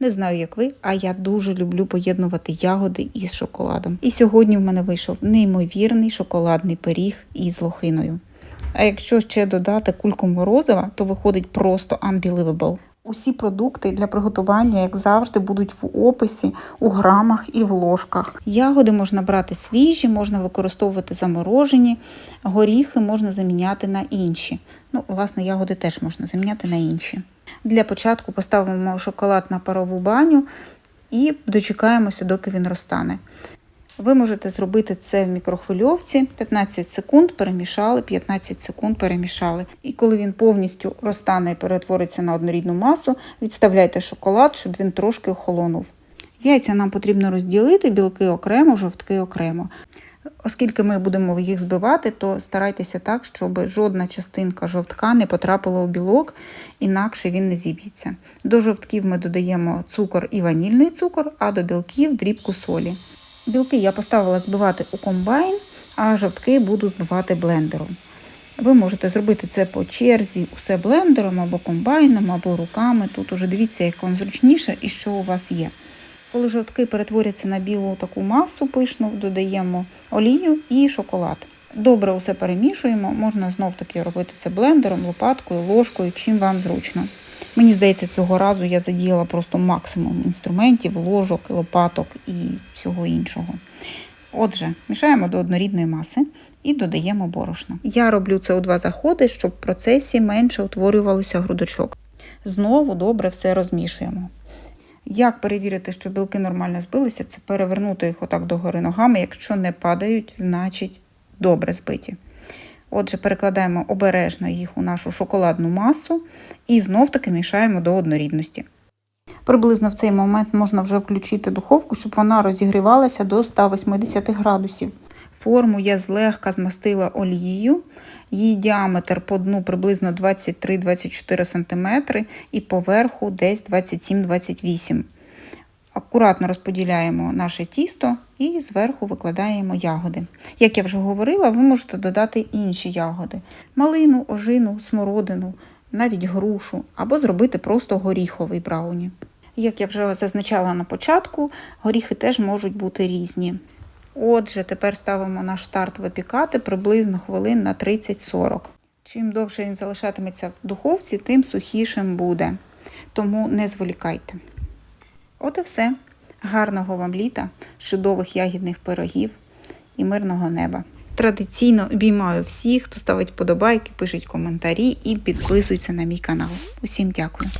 Не знаю, як ви, а я дуже люблю поєднувати ягоди із шоколадом. І сьогодні в мене вийшов неймовірний шоколадний пиріг із лохиною. А якщо ще додати кульку морозива, то виходить просто unbelievable. Усі продукти для приготування, як завжди, будуть в описі, у грамах і в ложках. Ягоди можна брати свіжі, можна використовувати заморожені, горіхи можна заміняти на інші. Ну, власне, ягоди теж можна заміняти на інші. Для початку поставимо шоколад на парову баню і дочекаємося, доки він розтане. Ви можете зробити це в мікрохвильовці 15 секунд, перемішали, 15 секунд перемішали. І коли він повністю розтане і перетвориться на однорідну масу, відставляйте шоколад, щоб він трошки охолонув. Яйця нам потрібно розділити, білки окремо, жовтки окремо. Оскільки ми будемо їх збивати, то старайтеся так, щоб жодна частинка жовтка не потрапила у білок, інакше він не зіб'ється. До жовтків ми додаємо цукор і ванільний цукор, а до білків дрібку солі. Білки я поставила збивати у комбайн, а жовтки буду збивати блендером. Ви можете зробити це по черзі, усе блендером або комбайном, або руками. Тут уже дивіться, як вам зручніше і що у вас є. Коли жовтки перетворяться на білу таку масу пишну, додаємо олію і шоколад. Добре усе перемішуємо, можна знов-таки робити це блендером, лопаткою, ложкою, чим вам зручно. Мені здається, цього разу я задіяла просто максимум інструментів, ложок, лопаток і всього іншого. Отже, мішаємо до однорідної маси і додаємо борошно. Я роблю це у два заходи, щоб в процесі менше утворювалося грудочок. Знову добре все розмішуємо. Як перевірити, що білки нормально збилися, це перевернути їх отак догори ногами. Якщо не падають, значить добре збиті. Отже, перекладаємо обережно їх у нашу шоколадну масу і знов-таки мішаємо до однорідності. Приблизно в цей момент можна вже включити духовку, щоб вона розігрівалася до 180 градусів. Форму я злегка змастила олією, її діаметр по дну приблизно 23-24 см і поверху десь 27-28 Акуратно розподіляємо наше тісто і зверху викладаємо ягоди. Як я вже говорила, ви можете додати інші ягоди: малину, ожину, смородину, навіть грушу, або зробити просто горіховий брауні. Як я вже зазначала на початку, горіхи теж можуть бути різні. Отже, тепер ставимо наш старт випікати приблизно хвилин на 30-40. Чим довше він залишатиметься в духовці, тим сухішим буде. Тому не зволікайте. От і все. Гарного вам літа, чудових ягідних пирогів і мирного неба. Традиційно обіймаю всіх, хто ставить подобайки, пишуть коментарі і підписується на мій канал. Усім дякую.